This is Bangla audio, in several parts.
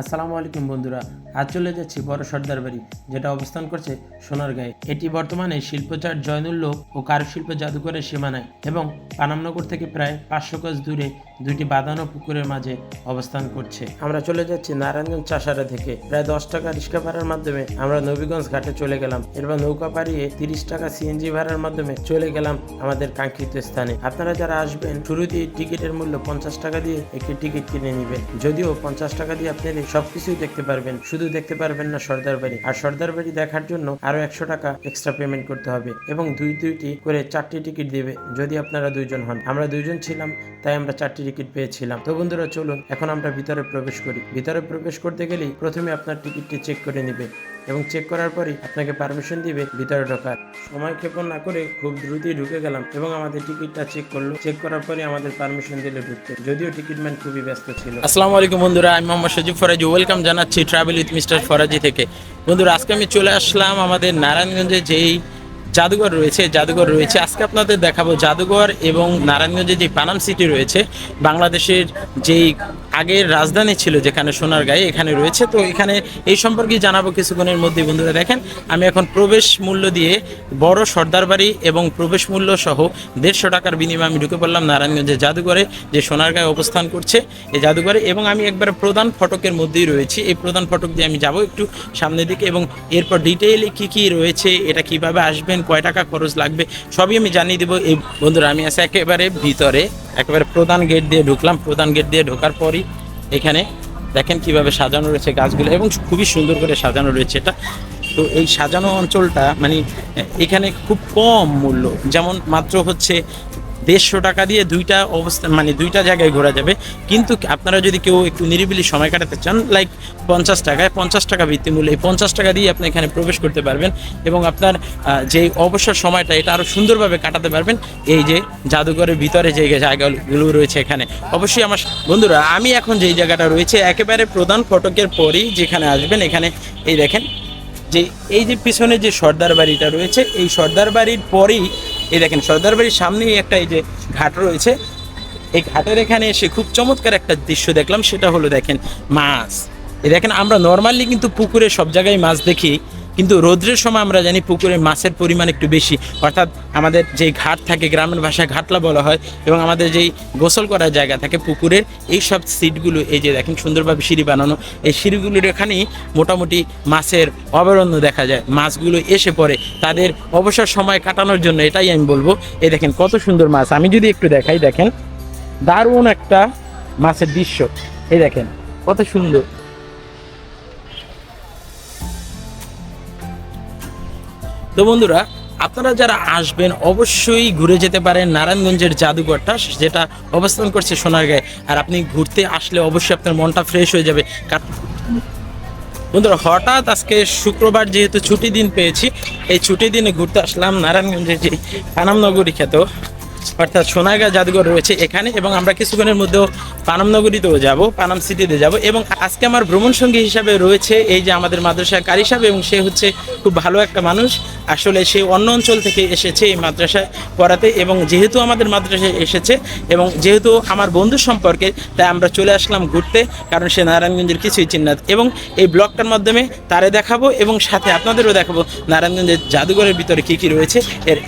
আসসালামু আলাইকুম বন্ধুরা, আজ চলে যাচ্ছি বড় সর্দার বাড়ি, যেটা অবস্থান করছে সোনারগাঁয়ে। এটি বর্তমানে শিল্পচার জয়নুল্লোক ও কারুশিল্প জাদুঘরের সীমানায় এবং পানামনগর থেকে প্রায় পাঁচশো গজ দূরে দুইটি বাঁধানো পুকুরের মাঝে অবস্থান করছে। আমরা চলে যাচ্ছি নারায়ণগঞ্জ চাষারা থেকে। প্রায় দশ টাকা রিক্সা ভাড়ার মাধ্যমে আমরা নবীগঞ্জ ঘাটে চলে গেলাম। এরপর নৌকা পাড়িয়ে তিরিশ টাকা সিএনজি ভাড়ার মাধ্যমে চলে গেলাম আমাদের কাঙ্ক্ষিত স্থানে। আপনারা যারা আসবেন শুরুতেই টিকিটের মূল্য পঞ্চাশ টাকা দিয়ে একটি টিকিট কিনে নেবেন। যদিও পঞ্চাশ টাকা দিয়ে আপনি সবকিছুই দেখতে পারবেন, শুধু দেখতে পারবেন না সর্দার বাড়ি। আর সর্দার বাড়ি দেখার জন্য আরও একশো টাকা এক্সট্রা পেমেন্ট করতে হবে এবং দুই দুইটি করে চারটি টিকিট দেবে যদি আপনারা দুইজন হন। আমরা দুইজন ছিলাম, তাই আমরা চারটি টিকিট পেয়েছিলাম। তো বন্ধুরা, চলুন, এখন আমরা ভিতরে প্রবেশ করি। ভিতরে প্রবেশ করতে গেলেই প্রথমে আপনার টিকিটটি চেক করে নেবে এবং চেক করার পরই আপনাকে পারমিশন দিবে ভিতরে ঢোকার। সময় ক্ষেপণ না করে খুব দ্রুতই ঢুকে গেলাম এবং আমাদের টিকিটটা চেক করল। চেক করার পরে আমাদের পারমিশন দিলে ঢুকতে। যদিও টিকিট ম্যান খুবই ব্যস্ত ছিল। আসসালামু আলাইকুম বন্ধুরা, আমি মোহাম্মদ সজিব ফরাজি। ওয়েলকাম জানাচ্ছি ট্রাভেল উইথ মিস্টার ফরাজি থেকে। বন্ধুরা, আজকে আমি চলে আসলাম আমাদের নারায়ণগঞ্জে যেই জাদুঘর রয়েছে জাদুঘর রয়েছে। আজকে আপনাদের দেখাবো জাদুঘর এবং নারায়ণগঞ্জে যে পানাম সিটি রয়েছে, বাংলাদেশের যেই আগের রাজধানী ছিল যেখানে সোনার সোনারগাঁয়ে, এখানে রয়েছে। তো এখানে এই সম্পর্কে জানাব কিছুক্ষণের মধ্যে বন্ধুরা, দেখেন, আমি এখন প্রবেশ মূল্য দিয়ে বড় সর্দার বাড়ি এবং প্রবেশ মূল্য সহ দেড়শো টাকার বিনিময়ে আমি ঢুকে পড়লাম নারায়ণগঞ্জের জাদুঘরে যে সোনার সোনারগাঁয়ে অবস্থান করছে এই জাদুঘরে এবং আমি একবার প্রধান ফটকের মধ্যেই রয়েছি। এই প্রধান ফটক দিয়ে আমি যাব একটু সামনের দিকে এবং এরপর ডিটেইলে কি কি রয়েছে, এটা কীভাবে আসবেন, কয় টাকা খরচ লাগবে, সবই আমি জানিয়ে দেবো। এই বন্ধুরা, আমি আছি একেবারে ভিতরে। একেবারে প্রধান গেট দিয়ে ঢুকলাম। প্রধান গেট দিয়ে ঢোকার পরই এখানে দেখেন কীভাবে সাজানো রয়েছে গাছগুলো এবং খুবই সুন্দর করে সাজানো রয়েছে এটা। তো এই সাজানো অঞ্চলটা মানে এখানে খুব কম মূল্য। যেমন মাত্র হচ্ছে দেড়শো টাকা দিয়ে দুইটা অবস্থান মানে দুইটা জায়গায় ঘোরা যাবে। কিন্তু আপনারা যদি কেউ একটু নিরিবিলি সময় কাটাতে চান লাইক পঞ্চাশ টাকায়, পঞ্চাশ টাকা ভিত্তিমূল্যে এই পঞ্চাশ টাকা দিয়ে আপনি এখানে প্রবেশ করতে পারবেন এবং আপনার যে অবসর সময়টা, এটা আরও সুন্দরভাবে কাটাতে পারবেন। এই যে জাদুঘরের ভিতরে যে জায়গাগুলো রয়েছে এখানে। অবশ্যই আমার বন্ধুরা, আমি এখন যেই জায়গাটা রয়েছে, একেবারে প্রধান ফটকের পরেই যেখানে আসবেন, এখানে এই দেখেন, যে এই যে পিছনে যে সর্দার বাড়িটা রয়েছে, এই সর্দার বাড়ির পরেই এই দেখেন সর্দার বাড়ির সামনেই একটা এই যে ঘাট রয়েছে। এই ঘাটের এখানে এসে খুব চমৎকার একটা দৃশ্য দেখলাম, সেটা হলো দেখেন মাছ। এই দেখেন, আমরা নর্মালি কিন্তু পুকুরে সব জায়গায় মাছ দেখি কিন্তু রৌদ্রের সময় আমরা জানি পুকুরে মাছের পরিমাণ একটু বেশি। অর্থাৎ আমাদের যে ঘাট থাকে, গ্রামের ভাষায় ঘাটলা বলা হয়, এবং আমাদের যেই গোসল করার জায়গা থাকে পুকুরের, এই সব সিটগুলো, এই যে দেখেন সুন্দরভাবে সিঁড়ি বানানো, এই সিঁড়িগুলোর এখানেই মোটামুটি মাছের অবরণ্য দেখা যায়। মাছগুলো এসে পড়ে। তাদের অবসর সময় কাটানোর জন্য এটাই আমি বলব। এই দেখেন কত সুন্দর মাছ। আমি যদি একটু দেখাই, দেখেন, দারুণ একটা মাছের দৃশ্য। এই দেখেন, কত সুন্দর। তো বন্ধুরা, আপনারা যারা আসবেন, অবশ্যই ঘুরে যেতে পারেন নারায়ণগঞ্জের জাদুঘরটা, যেটা অবস্থান করছে সোনারগাঁয়ে। আর আপনি ঘুরতে আসলে অবশ্যই আপনার মনটা ফ্রেশ হয়ে যাবে। বন্ধুরা, হঠাৎ আজকে শুক্রবার যেহেতু ছুটি দিন পেয়েছি, এই ছুটি দিনে ঘুরতে আসলাম নারায়ণগঞ্জের যে আনামনগরী খ্যাত অর্থাৎ সোনারগাঁ জাদুঘর রয়েছে এখানে এবং আমরা কিছুক্ষণের মধ্যেও পানামনগরীতেও যাব, পানাম সিটিতে যাব এবং আজকে আমার ভ্রমণ সঙ্গী হিসাবে রয়েছে এই যে আমাদের মাদ্রাসা কারি সাহেব এবং সে হচ্ছে খুব ভালো একটা মানুষ। আসলে সে অন্য অঞ্চল থেকে এসেছে এই মাদ্রাসায় পড়াতে এবং যেহেতু আমাদের মাদ্রাসায় এসেছে এবং যেহেতু আমার বন্ধু সম্পর্কে, তাই আমরা চলে আসলাম ঘুরতে কারণ সে নারায়ণগঞ্জের কিছুই চিন্নাত এবং এই ব্লগটার মাধ্যমে তারে দেখাবো এবং সাথে আপনাদেরও দেখাবো নারায়ণগঞ্জের জাদুঘরের ভিতরে কি কি রয়েছে এর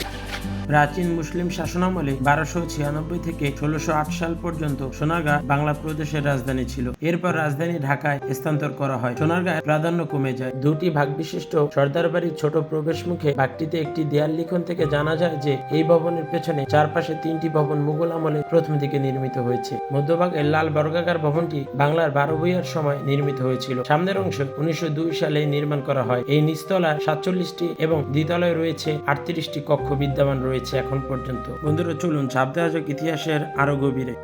প্রাচীন মুসলিম শাসনামলে বারোশো ছিয়ানব্বই থেকে ষোলোশো আট সাল পর্যন্ত সোনারগাঁ বাংলা প্রদেশের রাজধানী ছিল। এরপর রাজধানী ঢাকায় স্থানান্তর করা হয়। সোনারগাঁয়ের প্রাধান্য কমে যায়। দুটি ভাগ বিশিষ্ট সর্দার বাড়ির ছোট প্রবেশ মুখে ভাগটিতে একটি দেয়াল লিখন থেকে জানা যায় যে, এই ভবনের পেছনে চারপাশে তিনটি ভবন মুঘল আমলে প্রথম দিকে নির্মিত হয়েছে। মধ্যভাগের লাল বর্গাকার ভবনটি বাংলার বারো বইয়ার সময় নির্মিত হয়েছিল। সামনের অংশ উনিশশো দুই সালে নির্মাণ করা হয়। এই নিচতলায় সাতচল্লিশটি এবং দ্বিতলায় রয়েছে আটত্রিশটি কক্ষ বিদ্যমান রয়েছে। এখন পর্যন্ত। বন্ধুরা, চলুন চাপ দেওয়া যাক ইতিহাসের আরও গভীরে।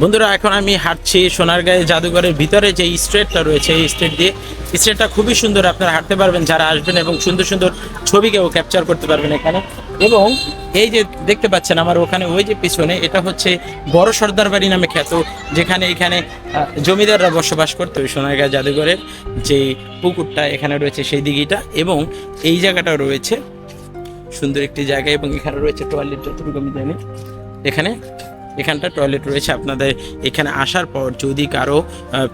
বন্ধুরা, এখন আমি হাঁটছি সোনারগাঁয়ে জাদুঘরের ভিতরে যে স্ট্রেটটা রয়েছে, এই স্ট্রেট দিয়ে। স্ট্রেটটা খুবই সুন্দর, আপনারা হাঁটতে পারবেন, যারা আসবেন এবং সুন্দর সুন্দর ছবিকেও ক্যাপচার করতে পারবেন এখানে। এবং এই যে দেখতে পাচ্ছেন আমার ওখানে, ওই যে পিছনে, এটা হচ্ছে বড় সর্দার বাড়ি নামে খ্যাত, যেখানে এখানে জমিদাররা বসবাস করতো সোনারগাঁ জাদুঘরের যে পুকুরটা এখানে রয়েছে সেই দিঘিটা, এবং এই জায়গাটাও রয়েছে। সুন্দর একটি জায়গা এবং এখানে রয়েছে টয়লেট যতটুকু আমি জানি। এখানে, এখানটা টয়লেট রয়েছে। আপনাদের এখানে আসার পর যদি কারও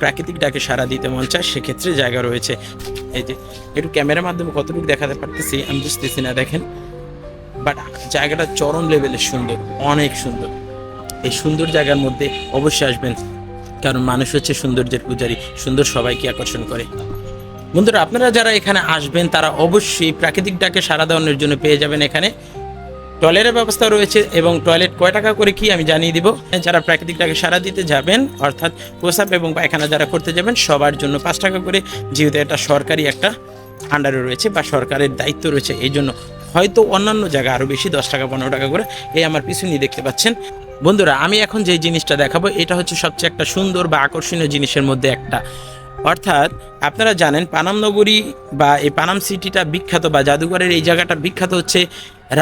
প্রাকৃতিক ডাকে সারা দিতে মন চায়, সেক্ষেত্রে জায়গা রয়েছে। এই যে, একটু ক্যামেরার মাধ্যমে কতটুকু দেখাতে পারতেছি, আমি বুঝতেছি না, দেখেন। বাট জায়গাটা চরম লেভেলের সুন্দর, অনেক সুন্দর। এই সুন্দর জায়গার মধ্যে অবশ্যই আসবেন, কারণ মানুষ হচ্ছে সৌন্দর্যের পূজারী। সুন্দর সবাইকে আকর্ষণ করে। বন্ধুরা, আপনারা যারা এখানে আসবেন, তারা অবশ্যই প্রাকৃতিক ডাকে সারা দেওয়ানোর জন্য পেয়ে যাবেন এখানে। টয়লেটের ব্যবস্থা রয়েছে এবং টয়লেট কয় টাকা করে কি আমি জানিয়ে দিব। যারা প্রাকৃতিক ডাকে সারা দিতে যাবেন, অর্থাৎ প্রসাব এবং পায়খানা যারা করতে যাবেন, সবার জন্য পাঁচ টাকা করে, যেহেতু এটা সরকারি একটা আন্ডারে রয়েছে বা সরকারের দায়িত্ব রয়েছে, এই জন্য হয়তো অন্যান্য জায়গা আরও বেশি দশ টাকা, পনেরো টাকা করে এই আমার পিছনেই দেখতে পাচ্ছেন। বন্ধুরা, আমি এখন যে জিনিসটা দেখাবো, এটা হচ্ছে সবচেয়ে একটা সুন্দর বা আকর্ষণীয় জিনিসের মধ্যে একটা। অর্থাৎ আপনারা জানেন পানাম নগরী বা এই পানাম সিটিটা বিখ্যাত বা জাদুঘরের এই জায়গাটা বিখ্যাত হচ্ছে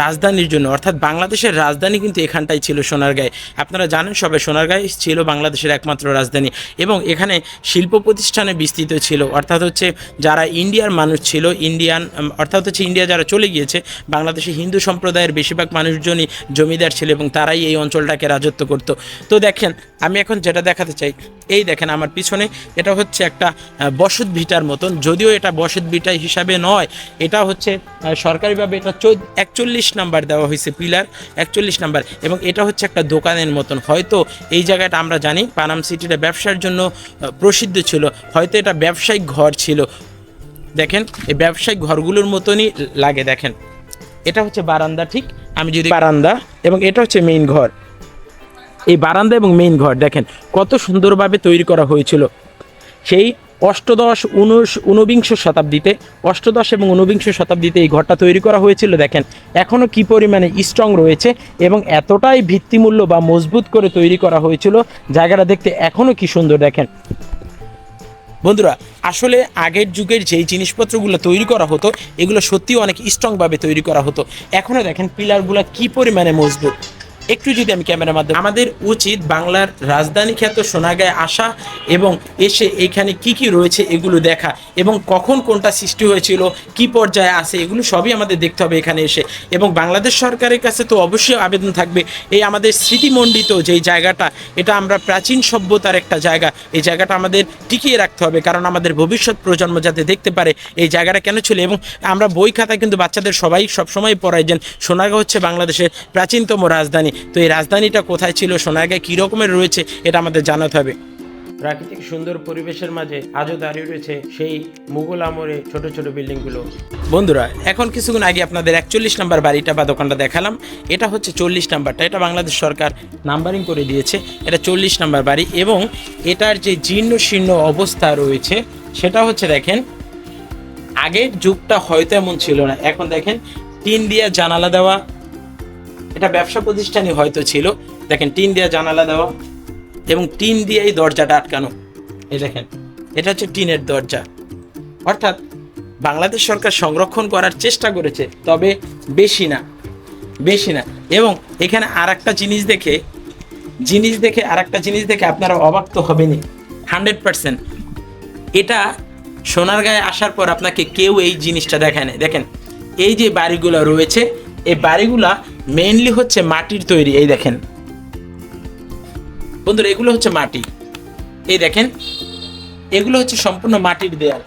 রাজধানীর জন্য, অর্থাৎ বাংলাদেশের রাজধানী কিন্তু এখানটাই ছিল সোনারগাঁয়ে। আপনারা জানেন সবে সোনারগাঁয়ে ছিল বাংলাদেশের একমাত্র রাজধানী এবং এখানে শিল্প প্রতিষ্ঠানে বিস্তৃত ছিল। অর্থাৎ হচ্ছে যারা ইন্ডিয়ার মানুষ ছিল, ইন্ডিয়ান অর্থাৎ হচ্ছে ইন্ডিয়া যারা চলে গিয়েছে, বাংলাদেশে হিন্দু সম্প্রদায়ের বেশিরভাগ মানুষজনই জমিদার ছিল এবং তারাই এই অঞ্চলটাকে রাজত্ব করত। তো দেখেন, আমি এখন যেটা দেখাতে চাই, এই দেখেন আমার পিছনে, এটা হচ্ছে একটা বসত ভিটার মতন। যদিও এটা বসত ভিটা হিসাবে নয়, এটা হচ্ছে সরকারিভাবে এটা চোদ্দ, একচল্লিশ নাম্বার দেওয়া হয়েছে পিলার, একচল্লিশ নাম্বার। এবং এটা হচ্ছে একটা দোকানের মতন। হয়তো এই জায়গাটা আমরা জানি, পানাম সিটিটা ব্যবসার জন্য প্রসিদ্ধ ছিল। হয়তো এটা ব্যবসায়িক ঘর ছিল। দেখেন, এই ব্যবসায়িক ঘরগুলোর মতনই লাগে, দেখেন। এটা হচ্ছে বারান্দা, ঠিক? আমি যদি বারান্দা, এবং এটা হচ্ছে মেইন ঘর। এই বারান্দা এবং মেইন ঘর, দেখেন, কত সুন্দরভাবে তৈরি করা হয়েছিল। সেই অষ্টদশ উনশ ঊনবিংশ শতাব্দীতে, অষ্টদশ এবং ঊনবিংশ শতাব্দীতে এই ঘরটা তৈরি করা হয়েছিল। দেখেন এখনও কি পরিমাণে স্ট্রং রয়েছে এবং এতটাই ভিত্তিমূল্য বা মজবুত করে তৈরি করা হয়েছিল, জায়গাটা দেখতে এখনও কি সুন্দর। দেখেন, বন্ধুরা, আসলে আগের যুগের যেই জিনিসপত্রগুলো তৈরি করা হতো, এগুলো সত্যিই অনেক স্ট্রংভাবে তৈরি করা হতো। এখনও দেখেন, পিলারগুলো কি পরিমাণে মজবুত। একটু যদি আমি ক্যামেরার মাধ্যমে আমাদের উচিত বাংলার রাজধানী খ্যাত সোনাগায় আসা এবং এসে এখানে কি কি রয়েছে এগুলো দেখা এবং কখন কোনটা সৃষ্টি হয়েছিল, কি পর্যায়ে আছে, এগুলো সবই আমাদের দেখতে হবে এখানে এসে। এবং বাংলাদেশ সরকারের কাছে তো অবশ্যই আবেদন থাকবে। এই আমাদের স্মৃতিমণ্ডিত যেই জায়গাটা, এটা আমরা প্রাচীন সভ্যতার একটা জায়গা। এই জায়গাটা আমাদের টিকিয়ে রাখতে হবে কারণ আমাদের ভবিষ্যৎ প্রজন্ম যাতে দেখতে পারে এই জায়গাটা কেন ছিল। এবং আমরা বই খাতায় কিন্তু বাচ্চাদের সবাই সবসময় পড়াই যেন সোনারগাঁ হচ্ছে বাংলাদেশের প্রাচীনতম রাজধানী। তো এই রাজধানীটা কোথায় ছিল সোনারগাঁ কী রকমের রয়েছে, এটা আমাদের জানাতে হবে। প্রাকৃতিক সুন্দর পরিবেশের মাঝে আজও দাঁড়িয়ে রয়েছে সেই মুঘল আমলে ছোট ছোট বিল্ডিংগুলো। বন্ধুরা, এখন কিছুক্ষণ আগে আপনাদের একচল্লিশ নাম্বার বাড়িটা বা দোকানটা দেখালাম। এটা হচ্ছে চল্লিশ নাম্বারটা, এটা বাংলাদেশ সরকার নাম্বারিং করে দিয়েছে। এটা চল্লিশ নাম্বার বাড়ি এবং এটার যে জীর্ণ শীর্ণ অবস্থা রয়েছে, সেটা হচ্ছে দেখেন, আগের যুগটা হয়তো এমন ছিল না। এখন দেখেন টিন দিয়ে জানালা দেওয়া এটা ব্যবসা প্রতিষ্ঠানই হয়তো ছিল। দেখেন, টিন দিয়ে জানালা দেওয়া এবং টিন দিয়ে এই দরজাটা আটকানো। এই দেখেন, এটা হচ্ছে টিনের দরজা। অর্থাৎ, বাংলাদেশ সরকার সংরক্ষণ করার চেষ্টা করেছে, তবে বেশি না বেশি না। এবং এখানে আর একটা জিনিস দেখে জিনিস দেখে আর একটা জিনিস দেখে আপনারা অবাক তো হবেনই। Hundred percent. এটা সোনার গায়ে আসার পর আপনাকে কেউ এই জিনিসটা দেখায় না দেখেন, এই যে বাড়িগুলো রয়েছে এই বাড়িগুলা মেইনলি হচ্ছে মাটির তৈরি। এই দেখেন। বন্ধুরা, এগুলো হচ্ছে মাটি। এই দেখেন, এগুলো হচ্ছে সম্পূর্ণ মাটির দেয়াল।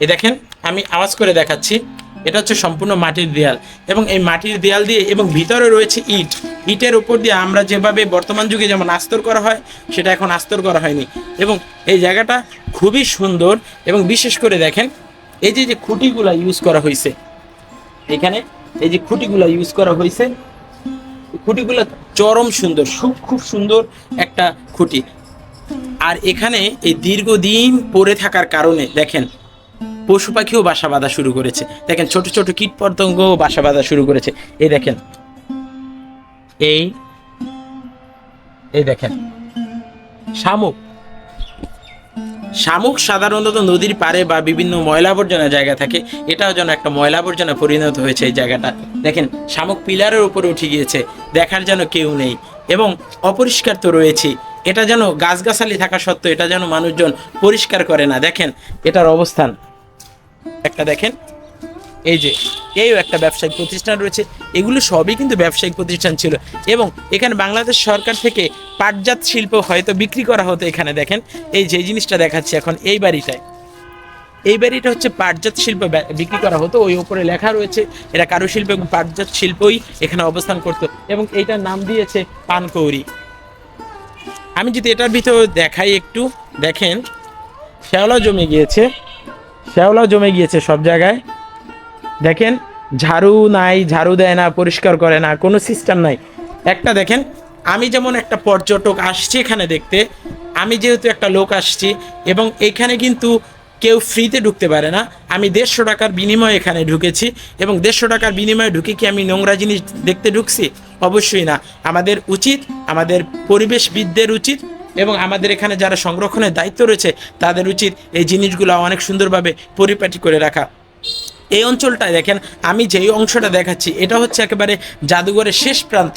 এই দেখেন, আমি আওয়াজ করে দেখাচ্ছি। এটা হচ্ছে সম্পূর্ণ মাটির দেয়াল। এবং এই মাটির দেয়াল দিয়ে এবং ভিতরে রয়েছে ইট। ইটের উপর দিয়ে আমরা যেভাবে বর্তমান যুগে যেমন আস্তর করা হয়, সেটা এখন আস্তর করা হয়নি। এবং এই জায়গাটা খুবই সুন্দর। এবং বিশেষ করে দেখেন, এই যে যে খুঁটিগুলা ইউজ করা হয়েছে এখানে এই যে খুঁটিগুলো ইউজ করা হয়েছে খুঁটিগুলো চরম সুন্দর খুব খুব সুন্দর একটা খুঁটি। আর এখানে এই দীর্ঘদিন পড়ে থাকার কারণে দেখেন, পশু পাখিও বাসা বাঁধা শুরু করেছে। দেখেন, ছোট ছোট কীট পতঙ্গও বাসা বাঁধা শুরু করেছে। এই দেখেন, এই এই দেখেন, শামুক। শামুক সাধারণত নদীর পারে বা বিভিন্ন ময়লা আবর্জনা জায়গা থাকে। এটাও যেন একটা ময়লা আবর্জনা পরিণত হয়েছে এই জায়গাটা। দেখেন, শামুক পিলারের উপরে উঠে গিয়েছে, দেখার যেন কেউ নেই। এবং অপরিষ্কার তো রয়েছে। এটা যেন গাছগাছালি থাকা সত্ত্বেও এটা যেন মানুষজন পরিষ্কার করে না। দেখেন, এটার অবস্থান। একটা দেখেন এই যে এইও একটা ব্যবসায়িক প্রতিষ্ঠান রয়েছে। এগুলো সবই কিন্তু ব্যবসায়িক প্রতিষ্ঠান ছিল। এবং এখানে বাংলাদেশ সরকার থেকে পাটজাত শিল্প হয়তো বিক্রি করা হতো এখানে, দেখেন। এই যে জিনিসটা দেখাচ্ছি এখন, এই বাড়িটায়। এই বাড়িটা হচ্ছে পাটজাত শিল্প বিক্রি করা হতো। ওই ওপরে লেখা রয়েছে এটা কারুশিল্প এবং পাটজাত শিল্পই এখানে অবস্থান করতো। এবং এইটার নাম দিয়েছে পানকৌরি আমি যদি এটার ভিতরে দেখাই একটু, দেখেন। শ্যাওলা জমে গিয়েছে। শ্যাওলা জমে গিয়েছে সব জায়গায়। দেখেন, ঝাড়ু নাই, ঝাড়ু দেয় না, পরিষ্কার করে না, কোনো সিস্টেম নাই। একটা দেখেন, আমি যেমন একটা পর্যটক আসছি এখানে দেখতে, আমি যেহেতু একটা লোক আসছি, এবং এখানে কিন্তু কেউ ফ্রিতে ঢুকতে পারে না। আমি দেড়শো টাকার বিনিময়ে এখানে ঢুকেছি, এবং দেড়শো টাকার বিনিময়ে ঢুকে কি আমি নোংরা জিনিস দেখতে ঢুকছি? অবশ্যই না। আমাদের উচিত, আমাদের পরিবেশবিদদের উচিত, এবং আমাদের এখানে যারা সংরক্ষণের দায়িত্ব রয়েছে, তাদের উচিত এই জিনিসগুলো অনেক সুন্দরভাবে পরিপাটি করে রাখা। এই অঞ্চলটায় দেখেন, আমি যেই অংশটা দেখাচ্ছি, এটা হচ্ছে একেবারে জাদুঘরের শেষ প্রান্ত।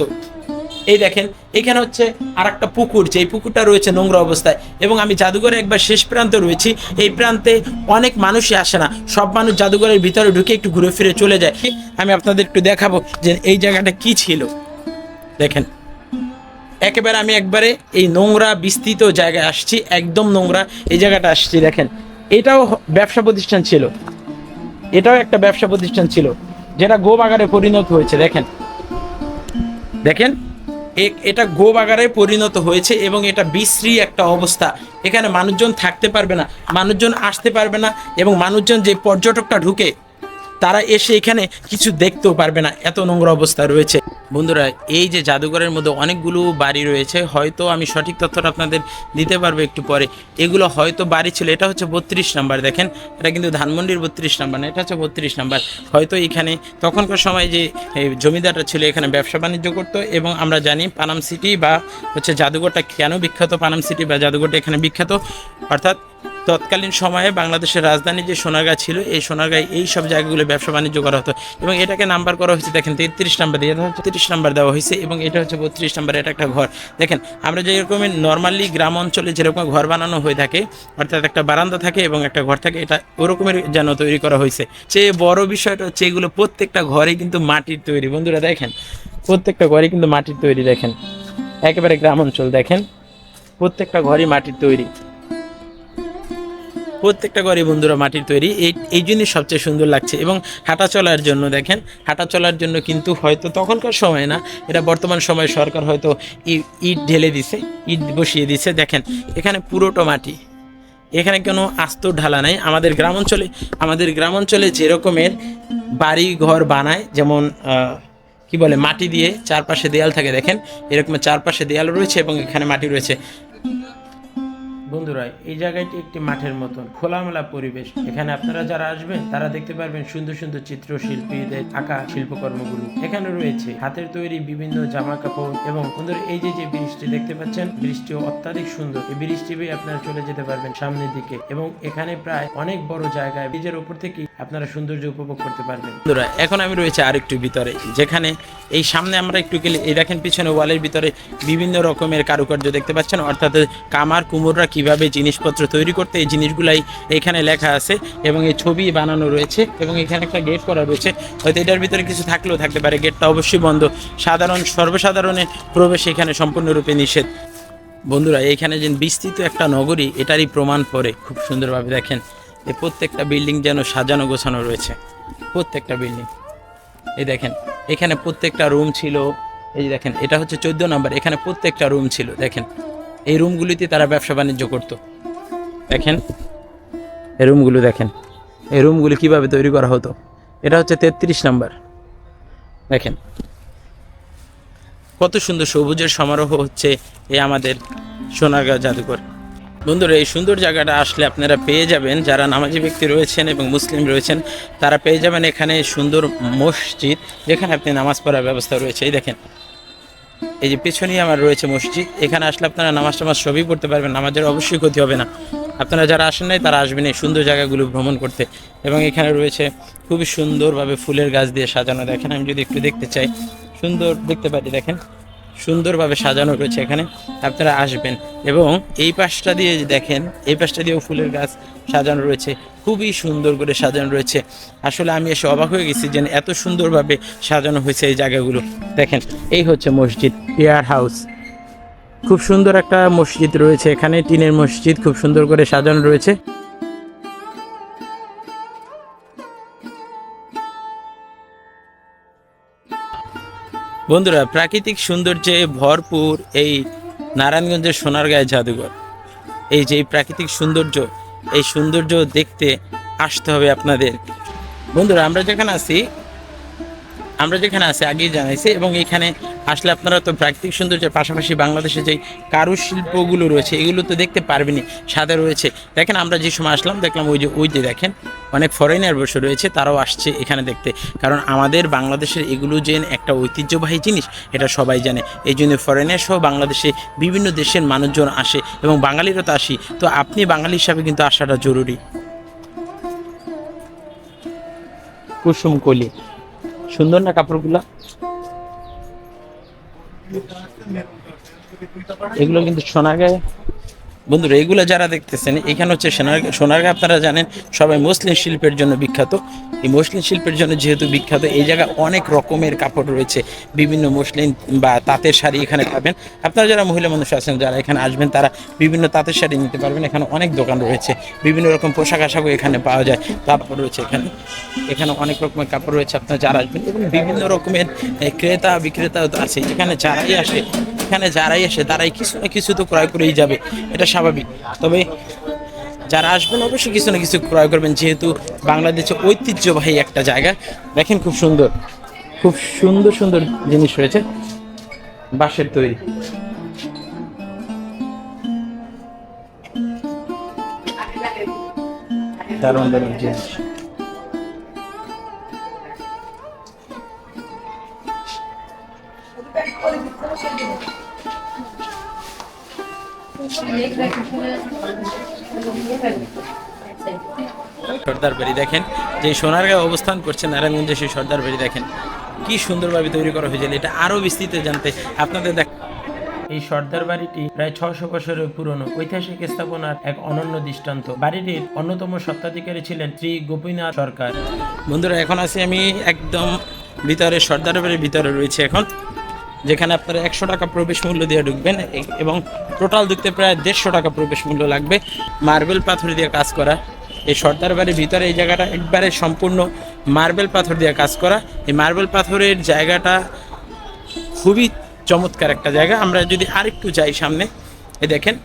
এই দেখেন, এখানে হচ্ছে আর একটা পুকুর যে পুকুরটা রয়েছে নোংরা অবস্থায়। এবং আমি জাদুঘরে একবার শেষ প্রান্তে রয়েছি, এই প্রান্তে অনেক মানুষই আসে না। সব মানুষ জাদুঘরের ভিতরে ঢুকে একটু ঘুরে ফিরে চলে যায়। আমি আপনাদের একটু দেখাবো যে এই জায়গাটা কি ছিল। দেখেন, একেবারে আমি একবারে এই নোংরা বিস্তৃত জায়গায় আসছি, একদম নোংরা এই জায়গাটা আসছি, দেখেন। এটাও ব্যবসা প্রতিষ্ঠান ছিল। এটাও একটা ব্যবসা প্রতিষ্ঠান ছিল, যেটা গোবাগারে পরিণত হয়েছে, দেখেন। দেখেন এটা গোবাগারে পরিণত হয়েছে এবং এটা বিশ্রী একটা অবস্থা। এখানে মানুষজন থাকতে পারবে না, মানুষজন আসতে পারবে না এবং মানুষজন যে পর্যটকটা ঢুকে তারা এসে এখানে কিছু দেখতেও পারবে না। এত নোংরা অবস্থা রয়েছে। বন্ধুরা, এই যে জাদুঘরের মধ্যে অনেকগুলো বাড়ি রয়েছে, হয়তো আমি সঠিক তথ্যটা আপনাদের দিতে পারব একটু পরে। এগুলো হয়তো বাড়ি ছিল, এটা হচ্ছে বত্রিশ নাম্বার দেখেন। এটা কিন্তু ধানমন্ডির বত্রিশ নাম্বার না, এটা হচ্ছে বত্রিশ নাম্বার। হয়তো এখানে তখনকার সময় যে জমিদারটা ছিল, এখানে ব্যবসা বাণিজ্য করতো এবং আমরা জানি পানাম সিটি বা হচ্ছে জাদুঘরটা কেন বিখ্যাত? পানাম সিটি বা জাদুঘরটা এখানে বিখ্যাত। অর্থাৎ তৎকালীন সময়ে বাংলাদেশের রাজধানী যে সোনারগাঁ ছিল, এই সোনারগাঁয় এই সব জায়গাগুলো ব্যবসা বাণিজ্য করা হতো। এবং এটাকে নাম্বার করা হয়েছে, দেখেন, তেত্রিশ নাম্বার এটা হচ্ছে তিরিশ নাম্বার দেওয়া হয়েছে, এবং এটা হচ্ছে বত্রিশ নাম্বার, এটা একটা ঘর। দেখেন, আমরা যেরকম নর্মালি গ্রাম অঞ্চলে যেরকম ঘর বানানো হয়ে থাকে, অর্থাৎ একটা বারান্দা থাকে এবং একটা ঘর থাকে, এটা ওরকমের যেন তৈরি করা হয়েছে। যে বড় বিষয়টা হচ্ছে এগুলো প্রত্যেকটা ঘরে কিন্তু মাটির তৈরি। বন্ধুরা, দেখেন, প্রত্যেকটা ঘরে কিন্তু মাটির তৈরি, দেখেন। একেবারে গ্রাম অঞ্চল, দেখেন, প্রত্যেকটা ঘরই মাটির তৈরি। প্রত্যেকটা ঘরে বন্ধুরা মাটির তৈরি। এই এই জিনিস সবচেয়ে সুন্দর লাগছে। এবং হাঁটা চলার জন্য দেখেন, হাঁটা চলার জন্য কিন্তু হয়তো তখনকার সময় না, এটা বর্তমান সময়ে সরকার হয়তো ইট ঢেলে দিছে, ইট বসিয়ে দিছে। দেখেন, এখানে পুরোটা মাটি, এখানে কোনো আস্ত ঢালা নাই। আমাদের গ্রাম অঞ্চলে আমাদের গ্রাম অঞ্চলে যেরকমের বাড়ি ঘর বানায়, যেমন কি বলে, মাটি দিয়ে চারপাশে দেয়াল থাকে, দেখেন, এরকম চারপাশে দেয়াল রয়েছে এবং এখানে মাটি রয়েছে। বন্ধুরা, এই জায়গাটি একটি মাঠের মতন, খোলামেলা পরিবেশ। এখানে আপনারা যারা আসবেন, তারা দেখতে পারবেন সুন্দর সুন্দর চিত্র শিল্পীদের আঁকা শিল্পকর্মগুলো। এখানে রয়েছে হাতের তৈরি বিভিন্ন জামা কাপড় এবং বন্ধুরা, এই যে যে ব্রিজটি দেখতে পাচ্ছেন ব্রিজটি অত্যাধিক সুন্দর। এই ব্রিজটি বেয়ে আপনারা চলে যেতে পারবেন সামনের দিকে এবং এখানে প্রায় অনেক বড় জায়গায় ব্রিজের উপর থেকেই আপনারা সৌন্দর্য উপভোগ করতে পারবেন। বন্ধুরা, এখন আমি রয়েছে আরেকটু ভিতরে, যেখানে এই সামনে আমরা একটু গেলে, এই দেখেন পিছনে ওয়ালের ভিতরে বিভিন্ন রকমের কারুকার্য দেখতে পাচ্ছেন, অর্থাৎ কামার কুমোররা কীভাবে জিনিসপত্র তৈরি করতে এই জিনিসগুলাই এখানে লেখা আছে এবং এই ছবি বানানো রয়েছে এবং এখানে একটা গেট করা রয়েছে। হয়তো এটার ভিতরে কিছু থাকলেও থাকতে পারে। গেটটা অবশ্যই বন্ধ। সাধারণ সর্বসাধারণের প্রবেশ এখানে সম্পূর্ণরূপে নিষেধ। বন্ধুরা এইখানে যে বিস্তৃত একটা নগরী, এটারই প্রমাণ পড়ে খুব সুন্দরভাবে দেখেন এই প্রত্যেকটা বিল্ডিং যেন সাজানো গোছানো রয়েছে। প্রত্যেকটা বিল্ডিং। এই দেখেন, এখানে প্রত্যেকটা রুম ছিল। এই দেখেন, এটা হচ্ছে চোদ্দ নম্বর। এখানে প্রত্যেকটা রুম ছিল। দেখেন এই রুমগুলিতে তারা ব্যবসা বাণিজ্য করতো। দেখেন। এই রুমগুলো দেখেন। এই রুমগুলি কীভাবে তৈরি করা হতো? এটা হচ্ছে তেত্রিশ নাম্বার। দেখেন। কত সুন্দর সবুজের সমারোহ হচ্ছে এই আমাদের সোনারগাঁও জাদুঘর। বন্ধুরা, এই সুন্দর জায়গাটা আসলে আপনারা পেয়ে যাবেন। যারা নামাজি ব্যক্তি রয়েছেন এবং মুসলিম রয়েছেন, তারা পেয়ে যাবেন এখানে সুন্দর মসজিদ যেখানে আপনি নামাজ পড়ার ব্যবস্থা রয়েছে। এই দেখেন। এই যে পেছনেই আমার রয়েছে মসজিদ। এখানে আসলে আপনারা নামাজ টামাজ সবই পড়তে পারবেন, নামাজের অবশ্যই ক্ষতি হবে না। আপনারা যারা আসেন নাই, তারা আসবেন এই সুন্দর জায়গাগুলো ভ্রমণ করতে। এবং এখানে রয়েছে খুবই সুন্দরভাবে ফুলের গাছ দিয়ে সাজানো। দেখেন, আমি যদি একটু দেখতে চাই, সুন্দর দেখতে পারি, দেখেন। সুন্দরভাবে সাজানো রয়েছে এখানে। আপনারা আসবেন এবং এই পাশটা দিয়ে দেখেন, এই পাশটা দিয়েও ফুলের গাছ সাজানো রয়েছে। খুবই সুন্দর করে সাজানো রয়েছে। আসলে আমি এসে অবাক হয়ে গেছি যে এত সুন্দরভাবে সাজানো হয়েছে এই জায়গাগুলো। দেখেন, এই হচ্ছে মসজিদ পেয়ার হাউস। খুব সুন্দর একটা মসজিদ রয়েছে এখানে, টিনের মসজিদ খুব সুন্দর করে সাজানো রয়েছে। বন্ধুরা, প্রাকৃতিক সৌন্দর্যে ভরপুর এই নারায়ণগঞ্জের সোনারগাঁয় জাদুঘর। এই যে প্রাকৃতিক সৌন্দর্য, এই সৌন্দর্য দেখতে আসতে হবে আপনাদের। বন্ধুরা, আমরা যেখানে আছি আমরা যেখানে আছি আগেই জানাইছি এবং এখানে আসলে আপনারা তো প্রাকৃতিক সৌন্দর্যের পাশাপাশি বাংলাদেশে যেই কারুশিল্পগুলো রয়েছে, এগুলো তো দেখতে পারবেনই সাথে রয়েছে। দেখেন আমরা যে সময় আসলাম, দেখলাম ওই যে ওই যে দেখেন, অনেক ফরেনার বসে রয়েছে, তারাও আসছে এখানে দেখতে। কারণ আমাদের বাংলাদেশের এগুলো যে একটা ঐতিহ্যবাহী জিনিস, এটা সবাই জানে। এই জন্য ফরেনার সহ বাংলাদেশে বিভিন্ন দেশের মানুষজন আসে এবং বাঙালিরা তো আসি। তো আপনি বাঙালি হিসাবে কিন্তু আসাটা জরুরি। কুসুম কলি। সুন্দর না কাপড়গুলো? এগুলো কিন্তু সোনারগাঁয়ে বন্ধুরা এগুলো যারা দেখতেছেন, এখানে হচ্ছে সোনার সোনারগাঁ আপনারা জানেন, সবাই মুসলিম শিল্পের জন্য বিখ্যাত। এই মুসলিম শিল্পের জন্য যেহেতু বিখ্যাত, এই জায়গায় অনেক রকমের কাপড় রয়েছে। বিভিন্ন মুসলিম বা তাঁতের শাড়ি এখানে পাবেন। আপনারা যারা মহিলা মানুষ আছেন, যারা এখানে আসবেন, তারা বিভিন্ন তাঁতের শাড়ি নিতে পারবেন। এখানে অনেক দোকান রয়েছে। বিভিন্ন রকম পোশাক আশাকও এখানে পাওয়া যায়। কাপড় রয়েছে এখানে এখানে অনেক রকমের কাপড় রয়েছে আপনারা যারা আসবেন। এবং বিভিন্ন রকমের ক্রেতা বিক্রেতাও আছে। যেখানে যারাই আসে, এখানে যারাই আসে, তারাই কিছু না কিছু তো ক্রয় করেই যাবে। এটা স্বাভাবিক। তবে যারা আসবেন, অবশ্যই কিছু না কিছু ক্রয় করবেন। যেহেতু বাংলাদেশে ঐতিহ্যবাহী একটা জায়গা। দেখেন খুব সুন্দর। খুব সুন্দর সুন্দর জিনিস রয়েছে। বাঁশের তৈরি। দারুণ দারুণ জিনিস। সর্দার বাড়ি দেখেন যে সোনার সোনারগাঁও অবস্থান করছে নারায়ণগঞ্জে সেই সর্দার বাড়ি দেখেন কি সুন্দরভাবে তৈরি করা হয়েছিল এটা আরও বিস্তৃত জানতে আপনাদের দেখ এই সর্দার বাড়িটি প্রায় ছশো বছরের পুরনো ঐতিহাসিক স্থাপনার এক অনন্য দৃষ্টান্ত। বাড়িটির অন্যতম সত্ত্বাধিকারী ছিলেন শ্রী গোপীনাথ সরকার। বন্ধুরা এখন আছি আমি একদম ভিতরে সর্দার বাড়ির ভিতরে রয়েছে এখন। যেখানে আপনারা একশো টাকা প্রবেশ মূল্য দিয়ে ঢুকবেন এবং টোটাল ঢুকতে প্রায় দেড়শো টাকা প্রবেশ মূল্য লাগবে। মার্বেল পাথর দিয়ে কাজ করা। এই সর্দার বাড়ির ভিতরে এই জায়গাটা একবারে সম্পূর্ণ মার্বেল পাথর দিয়ে কাজ করা। এই মার্বেল পাথরের জায়গাটা খুবই চমৎকার একটা জায়গা। আমরা যদি আরেকটু যাই সামনে, এ দেখেন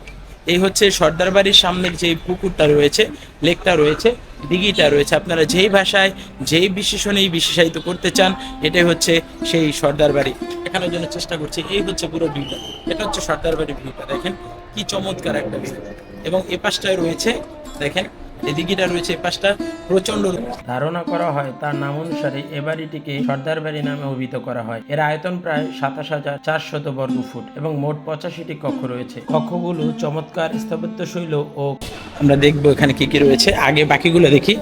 এই হচ্ছে সর্দার বাড়ির সামনের যে পুকুরটা রয়েছে, লেকটা রয়েছে, দিঘিটা রয়েছে। আপনারা যেই ভাষায়, যেই বিশেষণেই বিশেষায়িত করতে চান, এটাই হচ্ছে সেই সর্দার বাড়ি দেখানোর জন্য চেষ্টা করছি, এই হচ্ছে পুরো ভিউটা। এটা হচ্ছে সর্দার বাড়ির ভিউটা, দেখেন, কি চমৎকার একটা ভিউ। এবং এ পাশটায় রয়েছে, দেখেন এই দিঘিটা রয়েছে পাশটা প্রচণ্ড ধারণা করা হয় তার নাম অনুসারে এ বাড়িটিকে সর্দার বাড়ি নামে অভিহিত করা হয়। এর আয়তন প্রায় সাতাশ হাজার চারশত বর্গ ফুট এবং মোট পঁচাশিটি কক্ষ রয়েছে। কক্ষগুলো চমৎকার স্থাপত্য শৈল ও আমরা দেখব এখানে কি কি রয়েছে। আগে বাকিগুলো দেখি।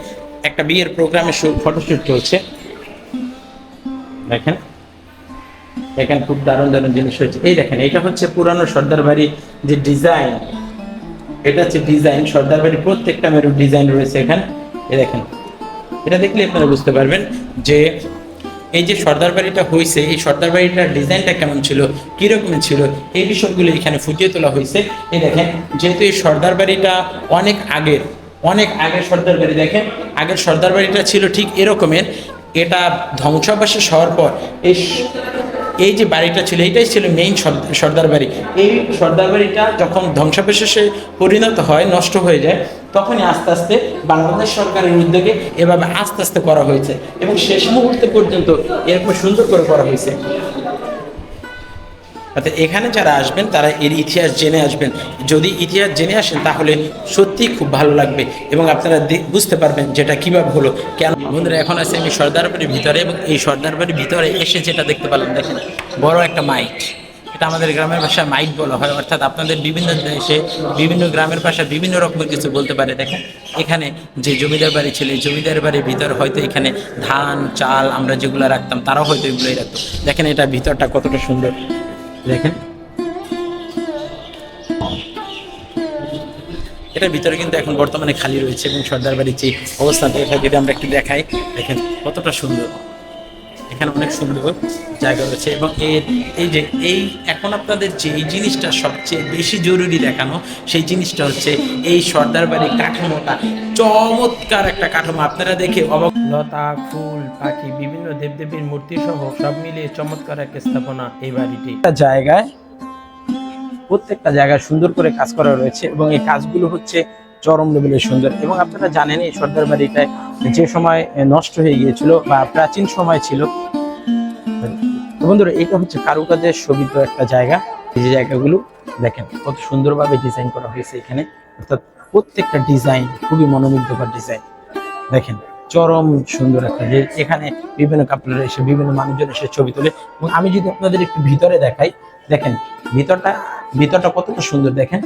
একটা বিয়ের প্রোগ্রামে ফটোশুট চলছে। দেখেন। এখানে খুব দারুণ দারুণ জিনিস হয়েছে এই দেখেন এটা হচ্ছে পুরানো সর্দার বাড়ি যে ডিজাইন এটা হচ্ছে ডিজাইন, সর্দার বাড়ির প্রত্যেকটা মেরুর ডিজাইন রয়েছে এখানে। এ দেখেন, এটা দেখলে আপনারা বুঝতে পারবেন যে এই যে সর্দার বাড়িটা হয়েছে এই সর্দার বাড়িটার ডিজাইনটা কেমন ছিল, কীরকম ছিল, এই বিষয়গুলো এখানে ফুটিয়ে তোলা হয়েছে এই দেখেন, যেহেতু এই সর্দার বাড়িটা অনেক আগের অনেক আগের সর্দার বাড়ি, দেখেন, আগের সর্দার বাড়িটা ছিল ঠিক এরকমের, এটা ধ্বংসাবশেষ হওয়ার পর, এই এই যে বাড়িটা ছিল, এইটাই ছিল মেইন সর্দার বাড়ি। এই সর্দার বাড়িটা যখন ধ্বংসাবশেষে পরিণত হয়, নষ্ট হয়ে যায়, তখনই আস্তে আস্তে বাংলাদেশ সরকারের উদ্যোগে এভাবে আস্তে আস্তে করা হয়েছে এবং শেষ মুহূর্তে পর্যন্ত এরকম সুন্দর করে করা হয়েছে। অর্থাৎ এখানে যারা আসবেন, তারা এর ইতিহাস জেনে আসবেন। যদি ইতিহাস জেনে আসেন, তাহলে সত্যিই খুব ভালো লাগবে এবং আপনারা বুঝতে পারবেন যেটা কীভাবে হলো, কেন বন্ধুরা, এখন আছে আমি সর্দার বাড়ির ভিতরে এবং এই সর্দার বাড়ির ভিতরে এসে যেটা দেখতে পেলাম, দেখেন, বড় একটা মাইট। এটা আমাদের গ্রামের ভাষায় মাইট বলা হয়, অর্থাৎ আপনাদের বিভিন্ন দেশে, বিভিন্ন গ্রামের ভাষা বিভিন্ন রকমের কিছু বলতে পারে। দেখেন, এখানে যে জমিদার বাড়ি ছিল, এই জমিদার বাড়ির ভিতর হয়তো এখানে ধান, চাল আমরা যেগুলো রাখতাম, তারাও হয়তো এগুলোই রাখতো। দেখেন, এটা ভিতরটা কতটা সুন্দর। দেখেন। এটার ভিতরে কিন্তু এখন বর্তমানে খালি রয়েছে এবং সর্দার বাড়ির যে অবস্থান এটা যদি আমরা একটু দেখাই, দেখেন কতটা সুন্দর। এখানে অনেক সুন্দর জায়গা রয়েছে এবং এর এই যে এই এখন আপনাদের যে এই জিনিসটা সবচেয়ে বেশি জরুরি দেখানো সেই জিনিসটা হচ্ছে এই সর্দার বাড়ির কাঠামোটা। চমৎকার একটা কাঠামো আপনারা দেখে অবাক লতা ফুল পাখি বিভিন্ন দেবদেবীর মূর্তি সহ সব মিলিয়ে চমৎকার এক স্থাপনা এই বাড়িটি। একটা জায়গায় প্রত্যেকটা জায়গায় সুন্দর করে কাজ করা রয়েছে এবং এই কাজগুলো হচ্ছে চরম লেভেলের সুন্দর। এবং আপনারা জানেন এই সর্দার বাড়িটায় যে সময় নষ্ট হয়ে গিয়েছিল বা প্রাচীন সময় ছিল। বন্ধুরা, এটা হচ্ছে কারুকাজের শোভিত একটা জায়গা। এই যে জায়গাগুলো দেখেন, কত সুন্দরভাবে ডিজাইন করা হয়েছে এখানে। অর্থাৎ প্রত্যেকটা ডিজাইন খুবই মনোমুগ্ধকর ডিজাইন দেখেন, চরম সুন্দর একটা যে এখানে বিভিন্ন কাপড়ের এসে, বিভিন্ন মানুষজন এসে ছবি তোলে। এবং আমি যদি আপনাদের একটু ভিতরে দেখাই, দেখেন, ভিতরটা ভিতরটা কতটা সুন্দর দেখেন।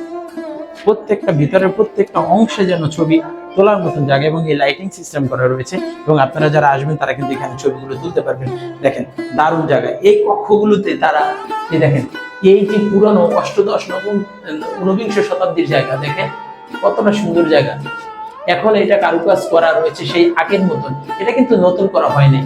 প্রত্যেকটা ভিতরের প্রত্যেকটা অংশে যেন ছবি তোলার মতন জায়গা এবং এই লাইটিং সিস্টেম করা রয়েছে এবং আপনারা যারা আসবেন, তারা কিন্তু এখানে ছবিগুলো তুলতে পারবেন। দেখেন, দারুণ জায়গা। এই কক্ষগুলোতে তারা, এই দেখেন, এই যে পুরনো অষ্টদশ নবম, ঊনবিংশ শতাব্দীর জায়গা, দেখেন, কতটা সুন্দর জায়গা। এখন এটা কারুকাজ করা রয়েছে সেই আগের মতন। এটা কিন্তু নতুন করা হয়নি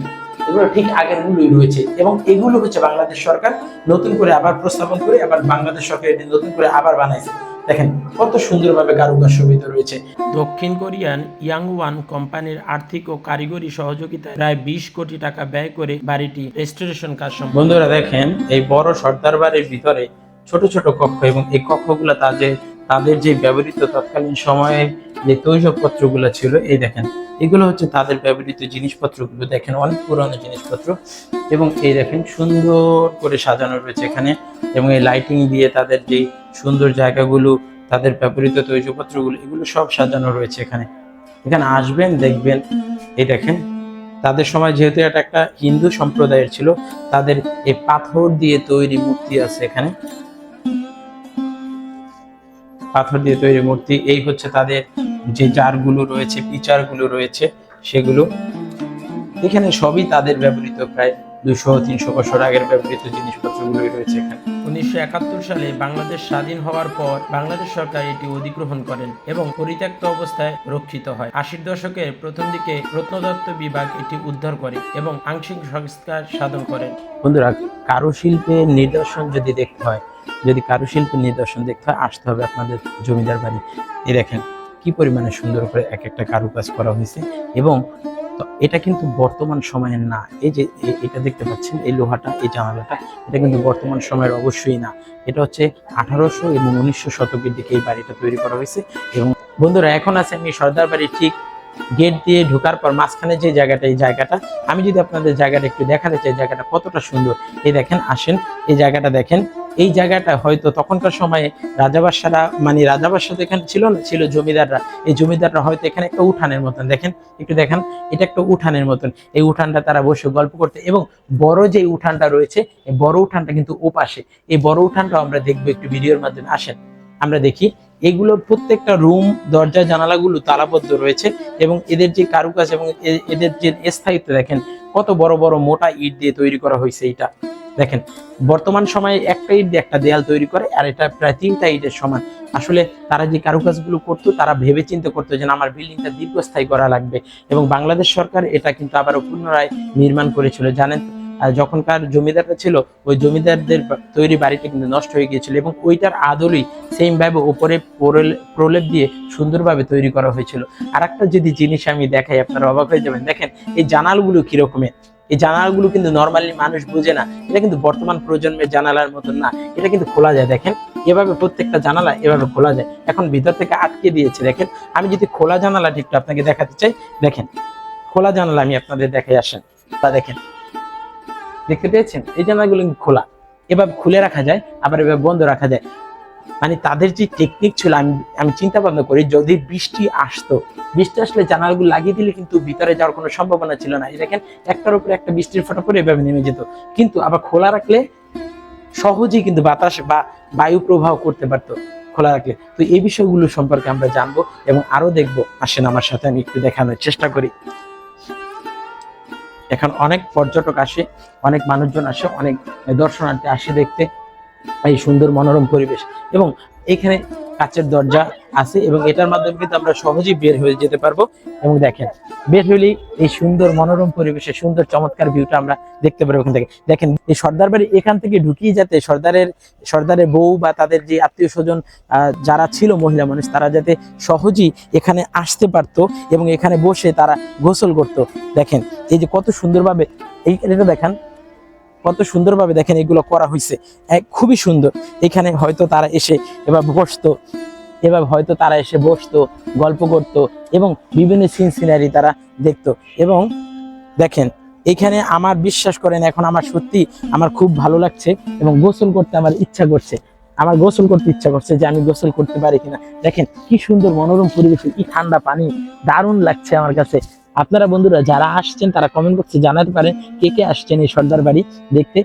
এগুলো ঠিক আগের গুলোই রয়েছে। এবং এগুলো হচ্ছে বাংলাদেশ সরকার নতুন করে আবার প্রস্তাবন করে আবার বাংলাদেশ সরকার এটি নতুন করে আবার বানাইছে। দেখেন কত সুন্দরভাবে কারুকাজ শোভিত রয়েছে। দক্ষিণ কোরিয়ান ইয়াংওয়ান কোম্পানির আর্থিক ও কারিগরি সহযোগিতায় প্রায় বিশ কোটি টাকা ব্যয় করে বাড়িটি রেস্টোরেশন কাজ সম্পন্ন বন্ধুরা দেখেন এই বড় সর্দার বাড়ির ভিতরে ছোট ছোট কক্ষ এবং এই কক্ষগুলো তাদের তাদের যে ব্যবহৃত তৎকালীন সময়ে যে তৈজপত্রগুলো ছিল, এই দেখেন, এগুলো হচ্ছে তাদের ব্যবহৃত জিনিসপত্রগুলো। দেখেন, অনেক পুরনো জিনিসপত্র। এবং এই দেখেন, সুন্দর করে সাজানো রয়েছে এখানে। এবং এই লাইটিং দিয়ে তাদের যে সুন্দর জায়গাগুলো, তাদের ব্যবহৃত তৈজপত্রগুলো, এগুলো সব সাজানো রয়েছে এখানে। এখানে আসবেন, দেখবেন, এই দেখেন, তাদের সময় যেহেতু এটা একটা হিন্দু সম্প্রদায়ের ছিল, তাদের এই পাথর দিয়ে তৈরি মূর্তি আছে এখানে। পাথর দিয়ে তৈরি মূর্তি। এই হচ্ছে তাদের যে জারগুলো রয়েছে, পিচারগুলো রয়েছে, সেগুলো। এখানে সবই তাদের ব্যবহৃত, প্রায় দুশো তিনশো বছর আগের ব্যবহৃত জিনিসপত্রগুলোই রয়েছে এখানে। উনিশশো একাত্তর সালে বাংলাদেশ স্বাধীন হওয়ার পর বাংলাদেশ সরকার এটি অধিগ্রহণ করেন এবং পরিত্যক্ত অবস্থায় রক্ষিত হয়। আশির দশকের প্রথম দিকে রত্নদত্ত বিভাগ এটি উদ্ধার করে এবং আংশিক সংস্কার সাধন করেন বন্ধুরা কারুশিল্পের নিদর্শন যদি দেখতে হয় যদি কারুশিল্পের নিদর্শন দেখতে হয় আসতে হবে আপনাদের জমিদার বাড়ি। এই দেখেন কি পরিমাণে সুন্দর করে এক একটা কারুকাজ করা হয়েছে এবং এটা কিন্তু বর্তমান সময়ের না। এই যে এটা দেখতে পাচ্ছেন, এই লোহাটা, এই জানালাটা, এটা কিন্তু বর্তমান সময়ের অবশ্যই না। এটা হচ্ছে আঠারোশো এবং উনিশশো শতকের দিকে এই বাড়িটা তৈরি করা হয়েছে এবং বন্ধুরা, এখন আছে আমি সর্দার বাড়ির ঠিক গেট দিয়ে ঢোকার পর মাঝখানে যে জায়গাটা, এই জায়গাটা, আমি যদি আপনাদের জায়গাটা একটু দেখাতে চাই, জায়গাটা কতটা সুন্দর। এই দেখেন, আসেন, এই জায়গাটা দেখেন। এই জায়গাটা হয়তো তখনকার সময়ে রাজাবাসারা মানে রাজাবাসা তো এখানে ছিল না, ছিল জমিদাররা। এই জমিদাররা হয়তো এখানে একটা উঠানের মতন, দেখেন, একটু দেখেন, এটা একটা উঠানের মতন। এই উঠানটা তারা বসে গল্প করতে, এবং বড় যে উঠানটা রয়েছে, এই বড় উঠানটা কিন্তু ওপাশে। এই বড় উঠানটা আমরা দেখব একটু ভিডিওর মাধ্যমে। আসেন। আমরা দেখি, এগুলোর প্রত্যেকটা রুম, দরজা, জানালাগুলো তালাবদ্ধ রয়েছে এবং এদের যে কারুকাজ এবং এদের যে স্থায়িত্ব দেখেন, কত বড় বড় মোটা ইট দিয়ে তৈরি করা হয়েছে এটা দেখেন, বর্তমান সময়ে একটা ইট দিয়ে একটা দেয়াল তৈরি করে আর এটা প্রায় তিনটা ইটের সমান আসলে তারা যে কারুকাজগুলো করতো, তারা ভেবে চিন্তে করতো যে আমার বিল্ডিংটা দীর্ঘস্থায়ী করা লাগবে এবং বাংলাদেশ সরকার এটা কিন্তু আবারও পুনরায় নির্মাণ করেছিল জানেন? আর যখনকার জমিদাররা ছিল, ওই জমিদারদের তৈরি বাড়িটা কিন্তু নষ্ট হয়ে গিয়েছিল এবং ওইটার আদলেই সেম ভাবে উপরে প্রলে- প্রলেপ দিয়ে সুন্দরভাবে তৈরি করা হয়েছিল। আর একটা যদি জিনিস আমি দেখাই, আপনারা অবাক হয়ে যাবেন। দেখেন, এই জানালগুলো কিরকমের? এই জানালাগুলো কিন্তু নর্মালি মানুষ বুঝে না। এটা কিন্তু বর্তমান প্রজন্মের জানালার মতন না। এটা কিন্তু খোলা যায়। দেখেন, এভাবে প্রত্যেকটা জানালা এভাবে খোলা যায়। এখন ভিতর থেকে আটকে দিয়েছে। দেখেন, আমি যদি খোলা জানালাটি একটু আপনাকে দেখাতে চাই। দেখেন, খোলা জানালা আমি আপনাদের দেখাই আসেন। তা দেখেন দেখতে পেয়েছেন? এই জানালাগুলো খোলা। এভাবে খুলে রাখা যায়, আবার এভাবে বন্ধ রাখা যায়। মানে তাদের যে টেকনিক ছিল, আমি আমি চিন্তা ভাবনা করি, যদি বৃষ্টি আসতো, বৃষ্টি আসলে জানালাগুলো লাগিয়ে দিলে কিন্তু ভিতরে যাওয়ার কোনো সম্ভাবনা ছিল না। দেখেন, একটার উপরে একটা বৃষ্টির ফোঁটা পরে এভাবে নেমে যেত। কিন্তু আবার খোলা রাখলে সহজেই কিন্তু বাতাস বা বায়ু প্রবাহ করতে পারতো খোলা রাখলে। তো এই বিষয়গুলো সম্পর্কে আমরা জানব এবং আরও দেখব। আসেন আমার সাথে আমি একটু দেখানোর চেষ্টা করি। এখন অনেক পর্যটক আসে, অনেক মানুষজন আসে, অনেক দর্শনার্থী আসে দেখতে, এই সুন্দর মনোরম পরিবেশ। এবং এখানে কাচের দরজা আছে এবং এটার মাধ্যমে কিন্তু আমরা সহজেই বের হয়ে যেতে পারব। এবং দেখেন, বের হলেই এই সুন্দর মনোরম পরিবেশে, সুন্দর চমৎকার ভিউটা আমরা দেখতে পারব ওখান থেকে। দেখেন, এই সর্দার বাড়ি এখান থেকে ঢুকিয়ে যাতে সর্দারের সর্দারের বউ বা তাদের যে আত্মীয় স্বজন যারা ছিল মহিলা মানুষ, তারা যাতে সহজেই এখানে আসতে পারতো এবং এখানে বসে তারা গোসল করত। দেখেন, এই যে কত সুন্দরভাবে, এই এটা দেখেন কত সুন্দরভাবে দেখেন এগুলো করা হয়েছে খুবই সুন্দর। এখানে হয়তো তারা এসে এবার বসতো এবার হয়তো তারা এসে বসতো, গল্প করতো এবং বিভিন্ন সিন সিনারি তারা দেখতো। এবং দেখেন, এখানে আমার বিশ্বাস করেন, এখন আমার সত্যি আমার খুব ভালো লাগছে এবং গোসল করতে আমার ইচ্ছা করছে। আমার গোসল করতে ইচ্ছা করছে যে আমি গোসল করতে পারি কিনা। দেখেন, কি সুন্দর মনোরম পরিবেশ, কি ঠান্ডা পানি, দারুণ লাগছে আমার কাছে। আপনারা বন্ধুরা যারা আসছেন, তারা কমেন্ট বক্সে জানাতে পারেন কে কে আসছেন এই সর্দার বাড়ি দেখতে।